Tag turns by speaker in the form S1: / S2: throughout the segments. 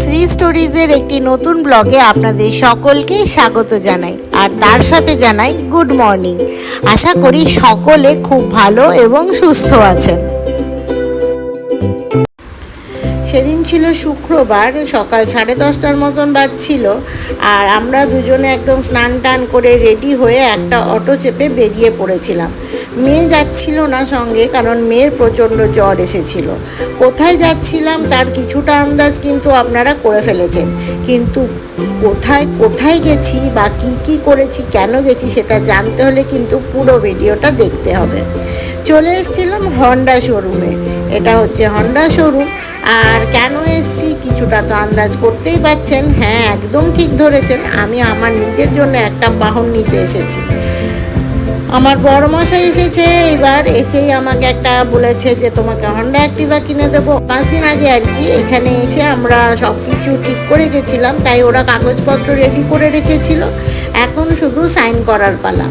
S1: শ্রী স্টোরিজের একটি নতুন ব্লগে আপনাদের সকলকে স্বাগত জানাই, আর তার সাথে জানাই গুড মর্নিং। আশা করি সকলে খুব ভালো এবং সুস্থ আছেন। সেদিন ছিল শুক্রবার, সকাল সাড়ে দশটার মতন বাজছিল, আর আমরা দুজনে একদম স্নান টান করে রেডি হয়ে একটা অটো চেপে বেরিয়ে পড়েছিলাম। মেয়ে যাচ্ছিল না সঙ্গে, কারণ মেয়ের প্রচণ্ড জ্বর এসেছিল। কোথায় যাচ্ছিলাম তার কিছুটা আন্দাজ কিন্তু আপনারা করে ফেলেছেন। কিন্তু কোথায় কোথায় গেছি বা কী কী করেছি, কেন গেছি সেটা জানতে হলে কিন্তু পুরো ভিডিওটা দেখতে হবে। চলে এসেছিলাম হন্ডা শোরুমে এটা হচ্ছে হন্ডা শোরুম আর কেন এসছি কিছুটা তো আন্দাজ করতেই পাচ্ছেন। হ্যাঁ একদম ঠিক ধরেছেন। আমি আমার নিজের জন্য একটা বাহন নিতে এসেছি। আমার বড় মশাই এসেছে, এবার এসেই আমাকে একটা বলেছে যে তোমাকে হন্ডা অ্যাক্টিভা কিনে দেবো। পাঁচ দিন আগে আর কি এখানে এসে আমরা সব কিছু ঠিক করে গেছিলাম, তাই ওরা কাগজপত্র রেডি করে রেখেছিল। এখন শুধু সাইন করার পালা।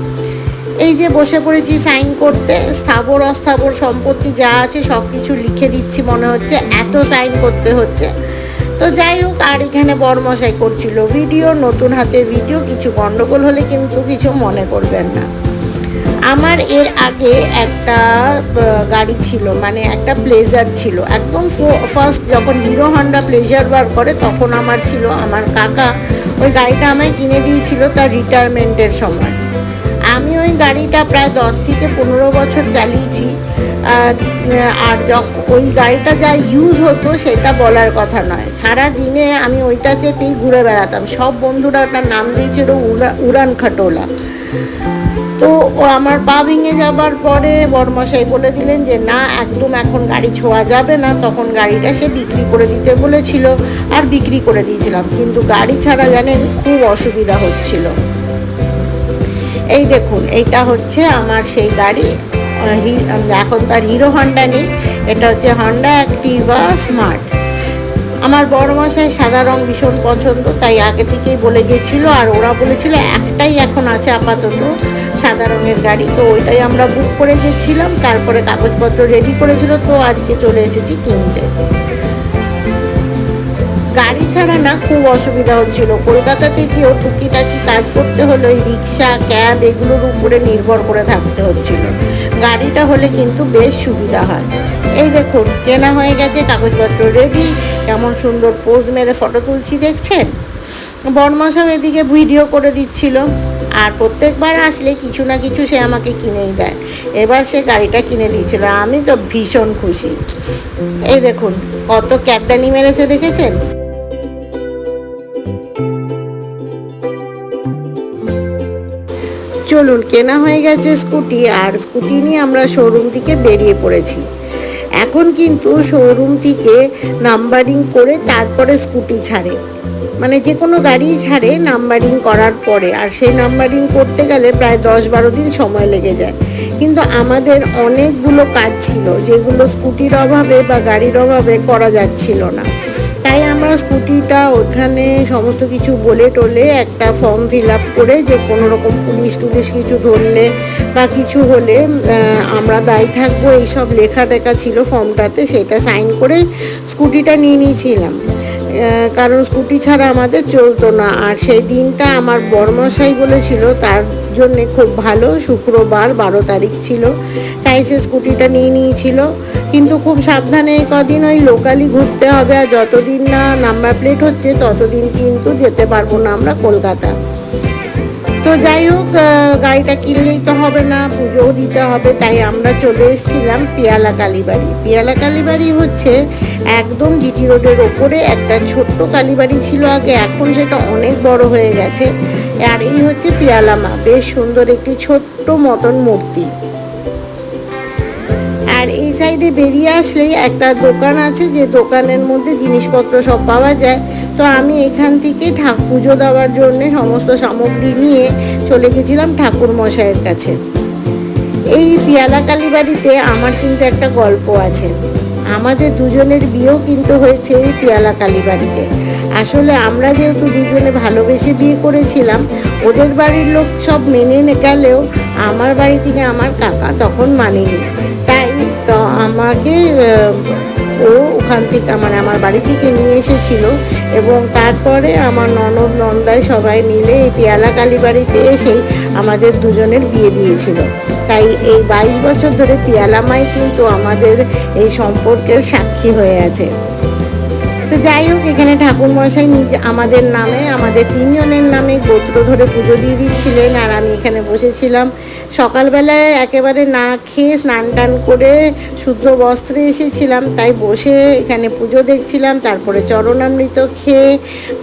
S1: এই যে বসে পড়েছি সাইন করতে, স্থাবর, অস্থাবর সম্পত্তি যা আছে সব কিছু লিখে দিচ্ছি মনে হচ্ছে, এত সাইন করতে হচ্ছে। তো যাই হোক, আর এখানে বরমশাই করছিল। ভিডিও, নতুন হাতে ভিডিও কিছু গন্ডগোল হলে কিন্তু কিছু মনে করবেন না। আমার এর আগে একটা গাড়ি ছিল মানে একটা প্লেজার ছিল। একদম ফার্স্ট যখন হিরো হন্ডা প্লেজার বার করে, তখন আমার ছিল আমার কাকা। ওই গাড়িটা আমায় কিনে দিয়েছিল তার রিটায়ারমেন্টের সময়। আমি ওই গাড়িটা প্রায় দশ থেকে পনেরো বছর চালিয়েছি। আর ওই গাড়িটা যা ইউজ হতো, সেটা বলার কথা নয়। সারা দিনে আমি ওইটা চেপেই ঘুরে বেড়াতাম। সব বন্ধুরা ওটার নাম দিয়েছিল উড়া, উড়ান খাটোলা। তো ও আমার পা ভেঙে যাবার পরে বড়মশাই বলে দিলেন যে, না, একদম এখন গাড়ি ছোঁয়া যাবে না। তখন গাড়িটা সে বিক্রি করে দিতে বলেছিল আর বিক্রি করে দিয়েছিলাম। কিন্তু গাড়ি ছাড়া জানেন, খুব অসুবিধা হচ্ছিল। এই দেখুন, এইটা হচ্ছে আমার সেই গাড়ি। এখন তার হিরো হন্ডা নেই। এটা হচ্ছে হন্ডা অ্যাক্টিভা স্মার্ট। আমার বড় মশাই সাদা রং ভীষণ পছন্দ, তাই আগে থেকেই বলে গেছিল আর ওরা বলেছিল একটাই এখন আছে আপাতত সাদা রঙের গাড়ি। তো ওইটাই আমরা বুক করে গেছিলাম, তারপরে কাগজপত্র রেডি করেছিল, তো আজকে চলে এসেছি কিনতে। গাড়ি ছাড়া না খুব অসুবিধা হচ্ছিল। কলকাতাতে গিয়েও টুকিটাকি কাজ করতে হলো ওই রিক্সা, ক্যাব এগুলোর উপরে নির্ভর করে থাকতে হচ্ছিল। গাড়িটা হলে কিন্তু বেশ সুবিধা হয়। এই দেখুন, কেনা হয়ে গেছে, কাগজপত্র রেডি কেমন সুন্দর পোজ মেরে ফটো তুলছি, দেখছেন? বর্মাসব এদিকে ভিডিও করে দিচ্ছিল। আর প্রত্যেকবার আসলে কিছু না কিছু সে আমাকে কিনেই দেয়। এবার সে গাড়িটা কিনে দিয়েছিল, আমি তো ভীষণ খুশি। এই দেখুন, কত ক্যাপটানি মেরেছে, দেখেছেন? চলুন, কেনা হয়ে গেছে স্কুটি, আর স্কুটি নিয়ে আমরা শোরুম থেকে বেরিয়ে পড়েছি। এখন কিন্তু শোরুম থেকে নাম্বারিং করে তারপরে স্কুটি ছাড়ে। মানে যে কোনো গাড়ি ছাড়ে নাম্বারিং করার পরে, আর সেই নাম্বারিং করতে গেলে প্রায় দশ বারো দিন সময় লেগে যায়। কিন্তু আমাদের অনেকগুলো কাজ ছিল, যেগুলো স্কুটির অভাবে বা গাড়ির অভাবে করা যাচ্ছিল না। তাই আমরা স্কুটিটা ওইখানে সমস্ত কিছু বলে টলে একটা ফর্ম ফিল আপ করে যে কোনো রকম পুলিশ টুলিশ কিছু ধরলে বা কিছু হলে আমরা দায়ী থাকব। এইসব লেখা টেখা ছিল ফর্মটাতে, সেটা সাইন করে স্কুটিটা নিয়ে নিয়েছিলাম। কারণ স্কুটি ছাড়া আমাদের চলতো না। আর সেই দিনটা আমার বড়মশাই বলেছিল, তার জন্যে খুব ভালো, শুক্রবার বারো তারিখ ছিল, তাই সে স্কুটিটা নিয়ে নিয়েছিল। কিন্তু খুব সাবধানে কদিন ওই লোকালি ঘুরতে হবে, আর যতদিন না নাম্বার প্লেট হচ্ছে, ততদিন কিন্তু যেতে পারব না আমরা কলকাতা। তো যাই হোক গাড়িটা কিনলেই তো হবে না, পুজোও দিতে হবে, তাই আমরা চলে এসেছিলাম পিয়ালা কালীবাড়ি। পিয়ালা কালীবাড়ি হচ্ছে একদম জিটি রোডের ওপরে একটা ছোট্ট কালীবাড়ি ছিল আগে, এখন সেটা অনেক বড় হয়ে গেছে। আর এই হচ্ছে পিয়ালা মা, বেশ সুন্দর একটি ছোট্ট মতন মূর্তি। আর এই সাইডে বেরিয়ে আসলেই একটা দোকান আছে, যে দোকানের মধ্যে জিনিসপত্র সব পাওয়া যায়। তো আমি এখান থেকে ঠাকুর পুজো দেওয়ার জন্যে সমস্ত সামগ্রী নিয়ে চলে গেছিলাম ঠাকুর মশাইয়ের কাছে। এই পিয়ালা কালীবাড়িতে আমার কিন্তু একটা গল্প আছে। আমাদের দুজনের বিয়েও কিন্তু হয়েছে এই পিয়ালা কালীবাড়িতে আসলে আমরা যেহেতু দুজনে ভালোবেসে বিয়ে করেছিলাম, ওদের বাড়ির লোক সব মেনে গেলেও আমার বাড়ি থেকে আমার কাকা তখন মানেনি। তাই তো আমাকে ও ওখান থেকে মানে আমার বাড়ি থেকে নিয়ে এসেছিল এবং তারপরে আমার ননদ নন্দায় সবাই মিলে এই পেয়ালা কালীবাড়িতে এসেই আমাদের দুজনের বিয়ে দিয়েছিল। তাই এই বাইশ বছর ধরে পেয়ালা মাই কিন্তু আমাদের এই সম্পর্কের সাক্ষী হয়ে আছে। তো যাই হোক, এখানে ঠাকুর মশাই নিজ, আমাদের নামে, আমাদের তিনজনের নামে গোত্র ধরে পুজো দিয়ে দিচ্ছিলেন, আর আমি এখানে বসেছিলাম। সকালবেলায় একেবারে না খেয়ে স্নান টান করে শুদ্ধ বস্ত্রে এসেছিলাম, তাই বসে এখানে পুজো দেখছিলাম, তারপরে চরণামৃত খেয়ে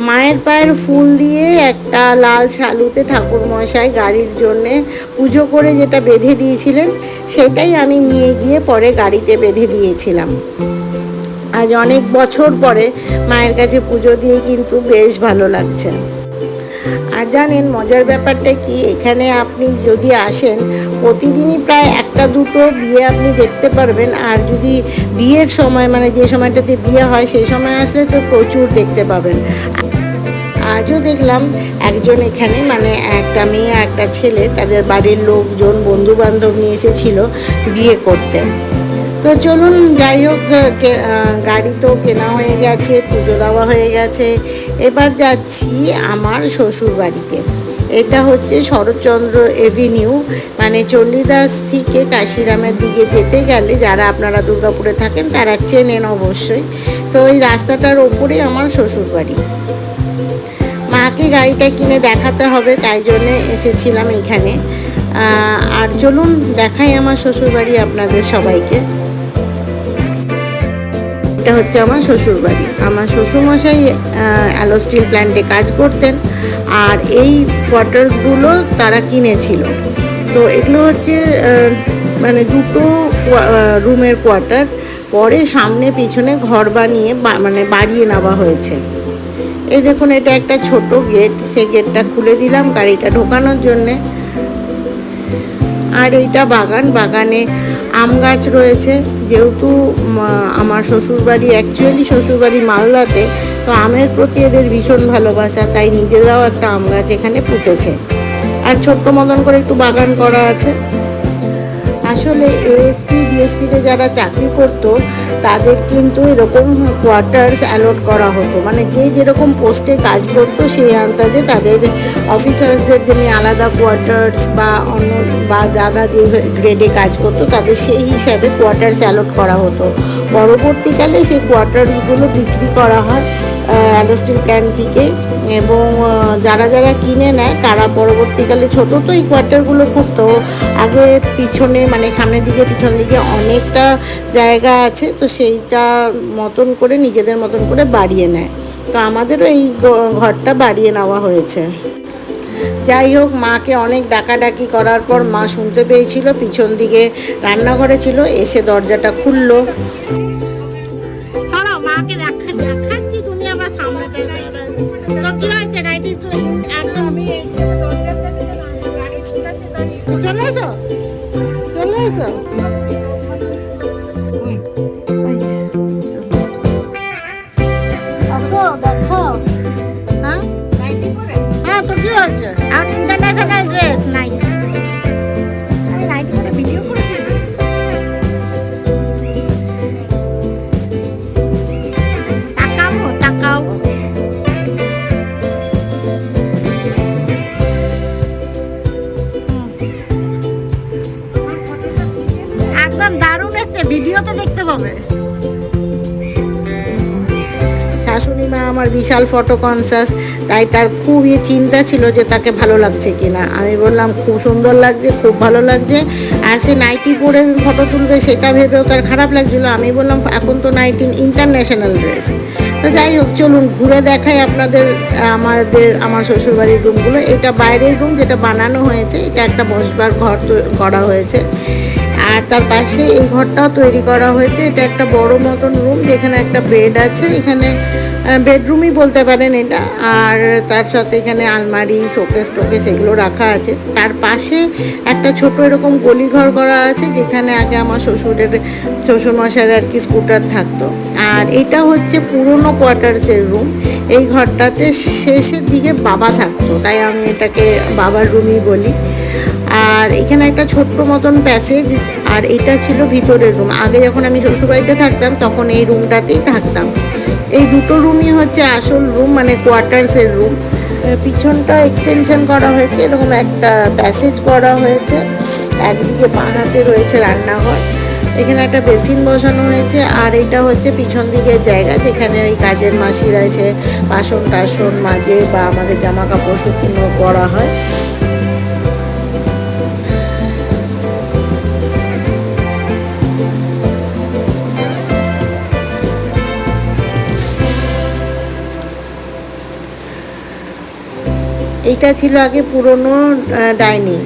S1: মায়ের পায়ের ফুল দিয়ে একটা লাল শালুতে ঠাকুর মশাই গাড়ির জন্যে পুজো করে যেটা বেঁধে দিয়েছিলেন, সেটাই আমি নিয়ে গিয়ে পরে গাড়িতে বেঁধে দিয়েছিলাম। আজ অনেক বছর পরে মায়ের কাছে পুজো দিয়ে কিন্তু বেশ ভালো লাগছে। আর জানেন, মজার ব্যাপারটা কি, এখানে আপনি যদি আসেন, প্রতিদিনই প্রায় একটা দুটো বিয়ে আপনি দেখতে পারবেন। আর যদি বিয়ের সময় মানে যে সময়টাতে বিয়ে হয়, সেই সময় আসলে তো প্রচুর দেখতে পাবেন। আজও দেখলাম একজন এখানে মানে একটা মেয়ে একটা ছেলে, তাদের বাড়ির লোকজন বন্ধু বান্ধব নিয়ে এসেছিল বিয়ে করতে। তো চলুন, যাই হোক গাড়ি তো কেনা হয়ে গেছে, পুজো দেওয়া হয়ে গেছে। এবার যাচ্ছি আমার শ্বশুর বাড়িতে এটা হচ্ছে শরৎচন্দ্র এভিনিউ মানে চণ্ডীদাস থেকে কাশিরামের দিকে যেতে গেলে যারা আপনারা দুর্গাপুরে থাকেন, তারা চেনেন অবশ্যই। তো ওই রাস্তাটার ওপরে আমার শ্বশুর বাড়ি মাকে গাড়িটা কিনে দেখাতে হবে, তাই জন্যে এসেছিলাম এখানে। আর চলুন, দেখাই আমার শ্বশুর বাড়ি আপনাদের সবাইকে। এটা হচ্ছে আমার শ্বশুর বাড়ি আমার শ্বশুরমশাই অ্যালো স্টিল প্ল্যান্টে কাজ করতেন আর এই কোয়ার্টার্সগুলো তারা কিনেছিল। তো এগুলো হচ্ছে মানে দুটো রুমের কোয়ার্টার পরে সামনে পিছনে ঘর বানিয়ে মানে বাড়িয়ে নেওয়া হয়েছে। এই দেখুন, এটা একটা ছোট গেট সেই গেটটা খুলে দিলাম গাড়িটা ঢোকানোর জন্যে। আর এইটা বাগান, বাগানে আম গাছ রয়েছে, যেহেতু আমার শ্বশুরবাড়ি অ্যাকচুয়ালি শ্বশুরবাড়ি মালদাতে, তো আমের প্রতি এদের ভীষণ ভালোবাসা, তাই নিজেরাও একটা আম গাছ এখানে পুঁতেছে। আর ছোট্ট মতন করে একটু বাগান করা আছে। আসলে এএসপি ডিএসপিতে যারা চাকরি করত, তাদের কিন্তু এরকম কোয়ার্টার্স অ্যালট করা হতো। মানে যে যেরকম পোস্টে কাজ করতো, সেই আন্দাজে তাদের অফিসার্সদের জন্য আলাদা কোয়ার্টার্স বা অন্য বা যারা যে গ্রেডে কাজ করতো, তাদের সেই হিসাবে কোয়ার্টার্স অ্যালট করা হতো। পরবর্তীকালে সেই কোয়ার্টার্সগুলো বিক্রি করা হয়। অ্যালোস্টিল প্ল্যান্ট থেকে এবং যারা যারা কিনে নেয়, তারা পরবর্তীকালে ছোট তো এই কোয়ার্টারগুলো খুব তো আগে পিছনে মানে সামনের দিকে, পিছন দিকে অনেকটা জায়গা আছে, তো সেইটা মতন করে, নিজেদের মতন করে বাড়িয়ে নেয়। তো আমাদেরও এই ঘরটা বাড়িয়ে নেওয়া হয়েছে। যাই হোক, মাকে অনেক ডাকাডাকি করার পর মা শুনতে পেয়েছিল, পিছন দিকে রান্নাঘরে ছিল, এসে দরজাটা খুললো। চলে এসো চলে এসো বিশাল ফটো কনসাস তাই তার খুবই চিন্তা ছিল যে তাকে ভালো লাগছে কিনা। আমি বললাম, খুব সুন্দর লাগছে, খুব ভালো লাগছে। আর সে নাইটি পরে ফটো তুলবে, সেটা ভেবেও তার খারাপ লাগছিল। আমি বললাম, এখন তো নাইটি ইন্টারন্যাশনাল ড্রেস তো যাই হোক, চলুন ঘুরে দেখাই আপনাদের, আমাদের, আমার শ্বশুরবাড়ির রুমগুলো এটা বাইরের রুম যেটা বানানো হয়েছে, এটা একটা বসবার ঘর করা হয়েছে। আর তার পাশে এই ঘরটাও তৈরি করা হয়েছে। এটা একটা বড় মতন রুম যেখানে একটা বেড আছে, এখানে বেডরুমই বলতে পারেন এটা। আর তার সাথে এখানে আলমারি শোকেস টোকেস এগুলো রাখা আছে। তার পাশে একটা ছোট এরকম গলিঘর করা আছে, যেখানে আগে আমার শ্বশুরের, শ্বশুরমশাইয়ের আর কি স্কুটার থাকতো। আর এটা হচ্ছে পুরনো কোয়ার্টার্সের রুম এই ঘরটাতে শেষের দিকে বাবা থাকতো, তাই আমি এটাকে বাবার রুমই বলি। আর এখানে একটা ছোট্ট মতন প্যাসেজ আর এটা ছিল ভিতরের রুম আগে যখন আমি শ্বশুরবাড়িতে থাকতাম, তখন এই রুমটাতেই থাকতাম। এই দুটো রুমই হচ্ছে আসল রুম মানে কোয়ার্টার্সের রুম পিছনটা এক্সটেনশন করা হয়েছে, এরকম একটা প্যাসেজ করা হয়েছে। একদিকে বাঁ হাতে রয়েছে রান্নাঘর। এখানে একটা বেসিন বসানো হয়েছে, আর এটা হচ্ছে পিছন দিকের জায়গা, যেখানে ওই কাজের মাসিরা এসে বাসন টাসন মাজে বা আমাদের জামা কাপড় শুকনো করা হয়। এটা ছিল আগে পুরনো ডাইনিং।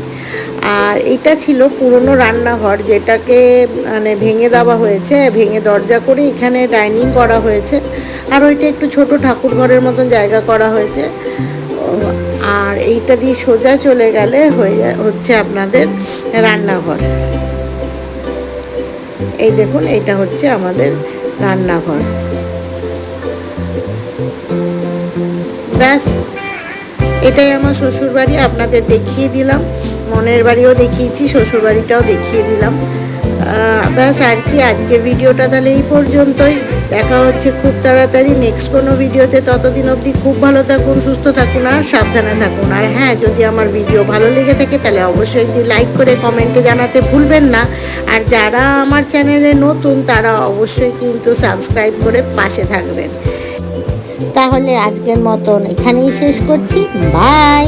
S1: আর এটা ছিল পুরনো রান্নাঘর, যেটাকে মানে ভেঙে দেওয়া হয়েছে। ভেঙে দরজা করে এখানে ডাইনিং করা হয়েছে। আর ওইটা একটু ছোট ঠাকুর ঘরের মতন জায়গা করা হয়েছে। আর এইটা দিয়ে সোজা চলে গেলে হয়ে হচ্ছে আপনাদের রান্নাঘর। এই দেখুন এটা হচ্ছে আমাদের রান্নাঘর। ব্যাস এটাই আমার শ্বশুর বাড়ি আপনাদের দেখিয়ে দিলাম। মনের বাড়িও দেখিয়েছি শ্বশুর বাড়িটাও দেখিয়ে দিলাম। ব্যাস আর কি, আজকে ভিডিওটা তাহলে এই পর্যন্তই। দেখা হচ্ছে খুব তাড়াতাড়ি নেক্সট কোনো ভিডিওতে। ততদিন অবধি খুব ভালো থাকুন, সুস্থ থাকুন আর সাবধানে থাকুন। আর হ্যাঁ যদি আমার ভিডিও ভালো লেগে থাকে, তাহলে অবশ্যই একটি লাইক করে কমেন্টে জানাতে ভুলবেন না। আর যারা আমার চ্যানেলে নতুন, তারা অবশ্যই কিন্তু সাবস্ক্রাইব করে পাশে থাকবেন। তাহলে আজকের মতন এখানেই শেষ করছি। বাই!